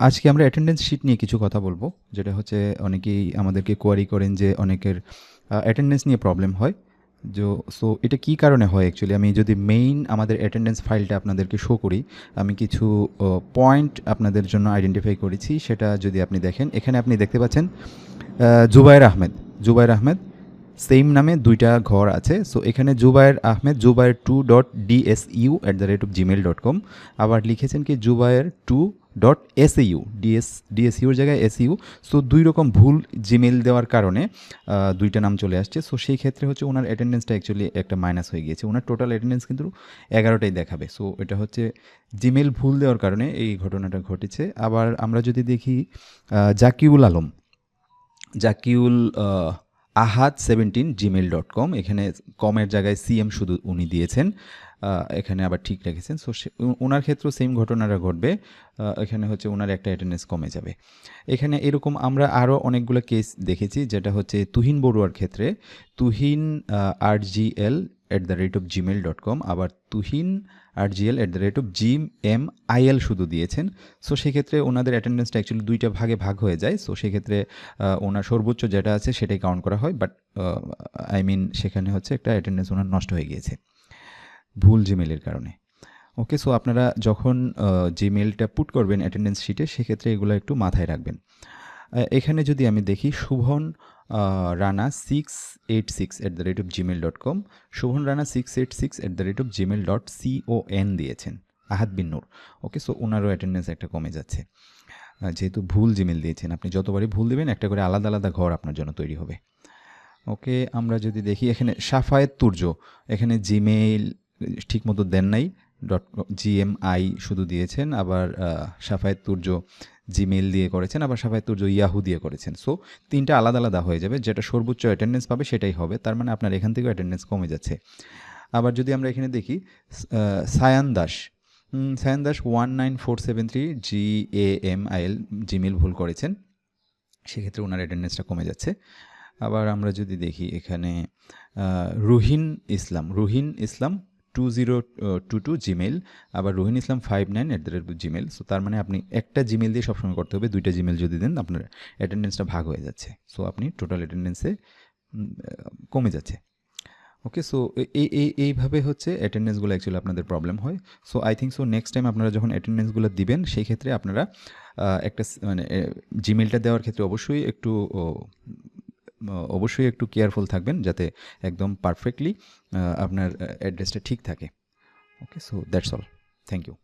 আজকে আমরা attendance sheet নিয়ে কিছু কথা বলব যেটা হচ্ছে অনেকেই আমাদেরকে কোয়ারি করেন যে অনেকের অ্যাটেন্ডেন্স নিয়ে প্রবলেম হয়। যে সো এটা কী কারণে হয় অ্যাকচুয়ালি আমি যদি মেইন আমাদের অ্যাটেন্ডেন্স ফাইলটা আপনাদেরকে শো করি আমি কিছু পয়েন্ট আপনাদের জন্য আইডেন্টিফাই করেছি সেটা যদি আপনি দেখেন এখানে আপনি দেখতে পাচ্ছেন আহ, জুবায়ের আহমেদ। জুবায়ের আহমেদ সেম নামে দুইটা ঘর আছে। সো এখানে Zubayer Ahmed, Zubayer two dot DSU at the rate of Gmail dot com আবার লিখেছেন কি, Zubayer two dot SU DS ডিএসইউর জায়গায় এসইউ সো দুই রকম ভুল জিমেল দেওয়ার কারণে দুইটা নাম চলে আসছে। সো সেই ক্ষেত্রে হচ্ছে ওনার অ্যাটেন্ডেন্সটা অ্যাকচুয়ালি একটা মাইনাস হয়ে গিয়েছে। ওনার টোটাল অ্যাটেন্ডেন্স কিন্তু এগারোটাই দেখাবে। সো এটা হচ্ছে জিমেল ভুল দেওয়ার কারণে এই ঘটনাটা ঘটেছে। আবার আমরা যদি দেখি Zakiul Alam. Zakiul Ahad seventeen Gmail dot com. এখানে কমের জায়গায় সিএম শুধু উনি দিয়েছেন এখানে আবার ঠিক রেখেছেন। সো সে ওনার ক্ষেত্রেও সেম ঘটনাটা ঘটবে এখানে হচ্ছে ওনার একটা অ্যাটেন্ডেন্স কমে যাবে। এখানে এরকম আমরা আরও অনেকগুলো কেস দেখেছি, যেটা হচ্ছে তুহিন বড়ুয়ার ক্ষেত্রে। Tuhin R G L at the rate of Gmail dot com আবার Tuhin R GL at the rate of gym M IL শুধু দিয়েছেন। সো সেক্ষেত্রে ওনাদের অ্যাটেন্ডেন্সটা অ্যাকচুয়ালি দুইটা ভাগে ভাগ হয়ে যায়। সো সেক্ষেত্রে ওনার সর্বোচ্চ যেটা আছে সেটাই কাউন্ট করা হয়। বাট আই মিন সেখানে হচ্ছে একটা অ্যাটেন্ডেন্স ওনার নষ্ট হয়ে গিয়েছে। ভুল জিমেলের কারণে। ওকে সো আপনারা যখন জিমেলটা পুট করবেন অ্যাটেন্ডেন্স শিটে সেক্ষেত্রে এগুলো একটু মাথায় রাখবেন। এখানে যদি আমি দেখি Shuvon Rana six eight six at the rate of Gmail dot com Shuvon Rana six eight six at the rate of Gmail dot CO N দিয়েছেন, আহাদ বিন নূর। ওকে সো ওনারও অ্যাটেন্ডেন্স একটা কমে যাচ্ছে। যেহেতু ভুল জিমেল দিয়েছেন, আপনি যতবারই ভুল দেবেন, একটা করে আলাদা আলাদা ঘর আপনার জন্য তৈরি হবে। ওকে আমরা যদি দেখি এখানে সাফায়েত তুর্য, এখানে জিমেইল ঠিকমতো দেন নাই ডট জিএমআই শুধু দিয়েছেন, আবার সাফায়েত তুর্য জিমেইল দিয়ে করেছেন, আবার সাফায়েত তুর্য ইয়াহু দিয়ে করেছেন। সো তিনটা আলাদা আলাদা হয়ে যাবে। যেটা সর্বোচ্চ অ্যাটেন্ডেন্স পাবে সেটাই হবে। তার মানে আপনার এখান থেকেও অ্যাটেন্ডেন্স কমে যাচ্ছে। আবার যদি আমরা এখানে দেখি Sayan Das. Sayan Das one nine four seven three G A M I L Gmail ভুল করেছেন। সেক্ষেত্রে ওনার অ্যাটেন্ডেন্সটা কমে যাচ্ছে। আবার আমরা যদি দেখি এখানে Ruhin Islam. Ruhin Islam two zero two two Gmail আবার Ruhin Islam five nine at the rate Gmail so তার মানে আপনি একটা জিমেল দিয়ে সবসময় করতে হবে, দুইটা জিমেল যদি দেন, আপনার অ্যাটেন্ডেন্সটা ভাগ হয়ে যাচ্ছে। সো আপনি টোটাল অ্যাটেন্ডেন্সে কমে যাচ্ছে। ওকে সো এই এই এইভাবে হচ্ছে অ্যাটেন্ডেন্সগুলো অ্যাকচুয়ালি আপনাদের প্রবলেম হয়। So I think so next time আপনারা যখন অ্যাটেন্ডেন্সগুলো দিবেন, সেই ক্ষেত্রে আপনারা একটা মানে জিমেলটা দেওয়ার ক্ষেত্রে অবশ্যই একটু অবশ্যই একটু কেয়ারফুল থাকবেন যাতে একদম পারফেক্টলি আপনার অ্যাড্রেসটা ঠিক থাকে। Okay so that's all thank you